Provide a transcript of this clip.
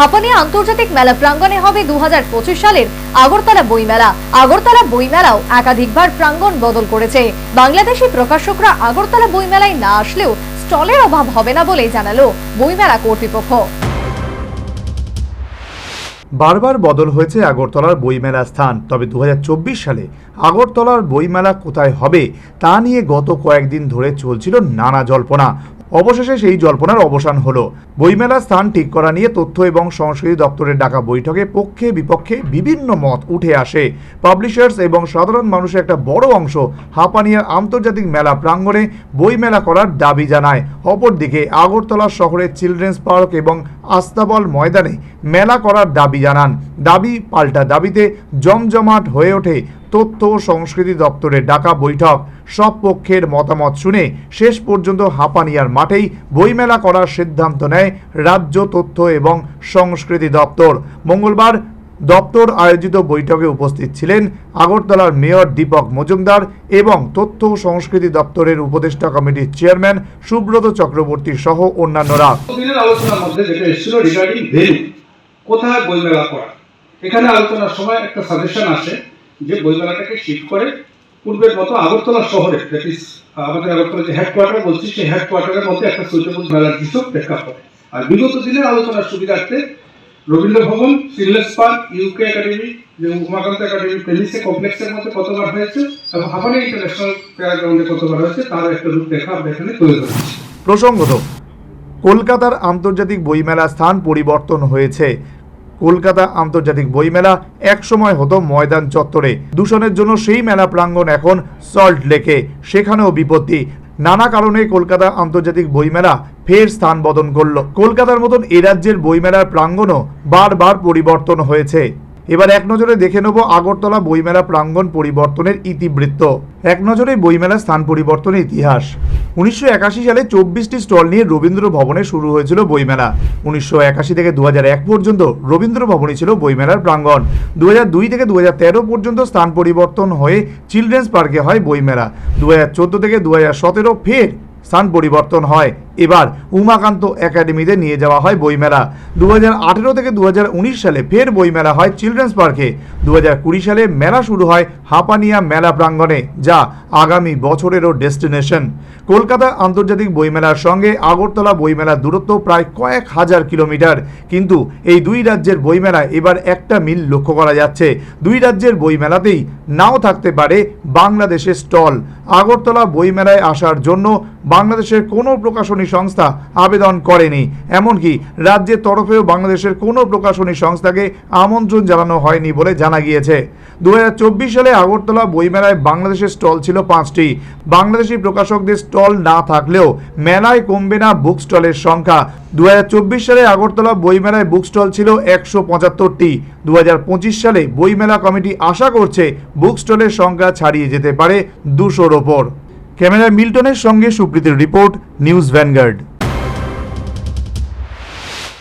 হাপানিয়া আন্তর্জাতিক মেলা প্রাঙ্গণে হবে দু সালের আগরতলা বইমেলা। আগরতলা বইমেলাও একাধিকবার প্রাঙ্গণ বদল করেছে। বাংলাদেশি প্রকাশকরা আগরতলা বইমেলায় না আসলেও স্টলের অভাব হবে না বলে জানালো বইমেলা কর্তৃপক্ষ। বারবার বদল হয়েছে আগরতলার বইমেলা স্থান, তবে দু হাজার চব্বিশ সালে আগরতলার বইমেলা কোথায় হবে তা নিয়ে গত কয়েকদিন ধরে চলছিল নানা জল্পনা। অবশেষে সেই জল্পনার অবসান হলো। বইমেলা স্থান ঠিক করা নিয়ে তথ্য এবং সংস্কৃতি দপ্তরের ডাকা বৈঠকে পক্ষে বিপক্ষে বিভিন্ন মত উঠে আসে। পাবলিশার্স এবং সাধারণ মানুষের একটা বড় অংশ হাপানিয়ার আন্তর্জাতিক মেলা প্রাঙ্গণে বইমেলা করার দাবি জানায়। অপরদিকে আগরতলা শহরের চিলড্রেন্স পার্ক এবং আস্তাবল ময়দানে মেলা করার দাবি জানান। দাবি পাল্টা দাবিতে জমজমাট হয়ে ওঠে তথ্য সংস্কৃতি দপ্তরের ডাকা বৈঠক। সব পক্ষের মতামত শুনে শেষ পর্যন্ত হাপানিয়ার মাঠেই বইমেলা করার সিদ্ধান্ত নেয় রাজ্য তথ্য এবং সংস্কৃতি দপ্তর। মঙ্গলবার দপ্তর আয়োজিত বৈঠকে উপস্থিত ছিলেন আগরতলার মেয়র দীপক মজুমদার এবং তথ্য ও সংস্কৃতি দপ্তরের উপদেষ্টা কমিটির চেয়ারম্যান সুব্রত চক্রবর্তী সহ অন্যান্যরা। কোথায় বইমেলা করা? এখানে আলোচনার সময় একটা সাজেশন আসে যে বইমেলাটাকে শিফট করে পূর্বের মতো আগরতলা শহরে আমাদের আগরতলা যে হেডকোয়ার্টার বলছি, সেই হেডকোয়ার্টারের মধ্যে একটা সুইটেবল মেলার কিছু প্রেক্ষাপটে আর বিগত দিনের আলোচনার সুবিধার্থে রবীন্দ্র ভবন চিলড্রেন্স পার্ক ইউকে একাডেমি যে উমাকান্ত একাডেমি প্রেমিসে কমপ্লেক্সের মধ্যে কতবার হয়েছে, এবং হাফানি ইন্টারন্যাশনাল ফেয়ার গ্রাউন্ডে কতবার হয়েছে, তার একটা রূপরেখা আমরা এখানে তুলে ধরেছি। প্রসঙ্গত, কলকাতার আন্তর্জাতিক বইমেলা স্থান পরিবর্তন হয়েছে। কলকাতা আন্তর্জাতিক বইমেলা একসময় হতো ময়দান চত্বরে। দূষণের জন্য সেই মেলা প্রাঙ্গণ এখন সল্ট লেকে সেখানেও বিপত্তি। নানা কারণে কলকাতা আন্তর্জাতিক বইমেলা ফের স্থান বদন করল। কলকাতার মতন এ রাজ্যের বইমেলার প্রাঙ্গণও বারবার পরিবর্তন হয়েছে। এবার এক নজরে দেখে নেব আগরতলা বইমেলা প্রাঙ্গণ পরিবর্তনের ইতিবৃত্ত। এক নজরে বইমেলা স্থান পরিবর্তনের ইতিহাস। উনিশশো একাশি সালে চব্বিশটি স্টল নিয়ে রবীন্দ্র ভবনে শুরু হয়েছিল বইমেলা। উনিশশো একাশি থেকে দু পর্যন্ত রবীন্দ্র ভবনই ছিল বইমেলার প্রাঙ্গণ। দু দুই থেকে দু পর্যন্ত স্থান পরিবর্তন হয়ে চিলড্রেন্স পার্কে হয় বইমেলা। দু হাজার চোদ্দ থেকে দু হাজার সতেরো ফের স্থান পরিবর্তন হয় এবার উমাকান্ত একাডেমিতে নিয়ে যাওয়া হয় বইমেলা। দু আঠেরো থেকে দু হাজার উনিশ সালে ফের বইমেলা হয় চিলড্রেন্স পার্কে। দু সালে মেলা শুরু হয় হাপানিয়া মেলা প্রাঙ্গণে, যা আগামী বছরেরও ডেস্টিনেশন। কলকাতা আন্তর্জাতিক বইমেলার সঙ্গে আগরতলা বইমেলার দূরত্ব প্রায় কয়েক হাজার কিলোমিটার। কিন্তু এই দুই রাজ্যের বইমেলায় এবার একটা মিল লক্ষ্য করা যাচ্ছে। দুই রাজ্যের বইমেলাতেই নাও থাকতে পারে বাংলাদেশের স্টল। আগরতলা বইমেলায় আসার জন্য বাংলাদেশের কোনো প্রকাশনী সংস্থা আবেদন করেনি। এমনকি রাজ্যের তরফেও বাংলাদেশের কোনো প্রকাশনী সংস্থাকে আমন্ত্রণ জানানো হয়নি বলে জানা গিয়েছে। দু সালে আগরতলা বইমেলায় বাংলাদেশের স্টল ছিল পাঁচটি। বাংলাদেশি প্রকাশকদের স্টল না থাকলেও মেলায় কমবে না বুক স্টলের সংখ্যা। দু হাজার চব্বিশ সালে আগরতলা বইমেলায় বুক স্টল ছিল একশো পঁচাত্তরটি। দু হাজার পঁচিশ সালে বইমেলা কমিটি আশা করছে বুক স্টলের সংখ্যা ছাড়িয়ে যেতে পারে দুশোর ওপর। ক্যামেরায় মিল্টনের সঙ্গে সুপ্রীতির রিপোর্ট নিউজ ভ্যানগার্ড।